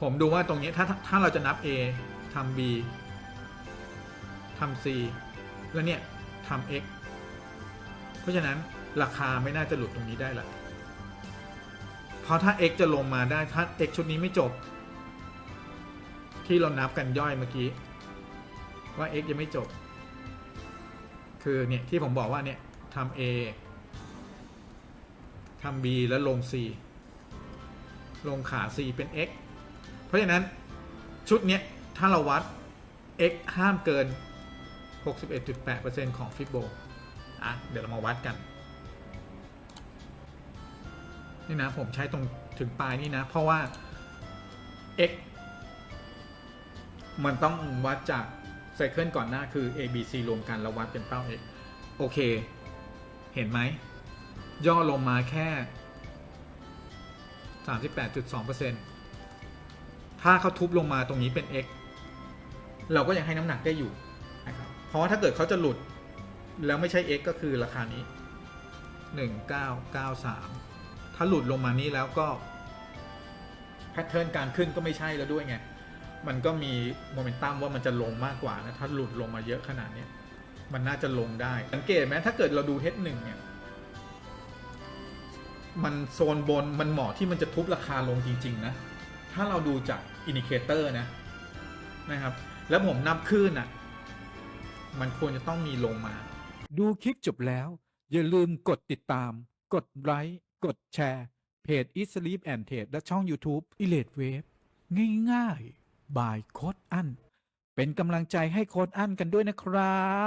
ผมดูว่าตรงนี้ถ้าถ้าเราจะนับ A ทำ B ทำ C แล้วเนี่ยทำ X เพราะฉะนั้นราคาไม่น่าจะหลุดตรงนี้ได้ละเพราะถ้า X จะลงมาได้ถ้า X ชุดนี้ไม่จบ ที่เรานับกันย่อยเมื่อกี้ ว่า X ยังไม่จบ คือเนี่ยที่ผมบอกว่าเนี่ยทำ A ทำ B แล้วลง C ลงขา C เป็น X เพราะฉะนั้นชุดนี้ถ้าเราวัด x ห้ามเกิน 61.8%ของฟิโบอะเดี๋ยวเรามาวัดกัน นี่นะผมใช้ตรงถึงปลายนี่นะ เพราะว่า x มันต้องวัดจากไซเคิลก่อนหน้าคือ a b c รวมกันแล้ววัดเป็นเป้า x โอเค เห็นไหม ย่อลงมาแค่ 38.2% ถ้าเขาทุบลงมาตรงนี้เป็น x เราก็ยังให้น้ำหนักได้อยู่นะครับเพราะว่าถ้าเกิดเขาจะหลุดแล้วไม่ใช่ x ก็คือราคานี้ 1993 ถ้าหลุดลงมานี้แล้วก็แพทเทิร์นการขึ้นก็ไม่ใช่แล้วด้วยไง มันก็มีโมเมนตัมว่ามันจะลงมากกว่านะ ถ้าหลุดลงมาเยอะขนาดนี้มันน่าจะลงได้ สังเกตไหมถ้าเกิดเราดู H1 เนี่ยมันโซนบนมันเหมาะที่มันจะทุบราคาลงจริง ๆ นะ ถ้าเราดูจากอินดิเคเตอร์นะนะครับ แล้วผมนับขึ้นอะ มันควรจะต้องมีลงมา ดูคลิปจบแล้ว อย่าลืมกดติดตาม กดไลค์กดแชร์ เพจ e s l e e p and Trade และช่อง YouTube e l a t e Wave ง่ายๆ บายโค้ดอัน เป็นกำลังใจให้โค้ดอันกันด้วยนะครับ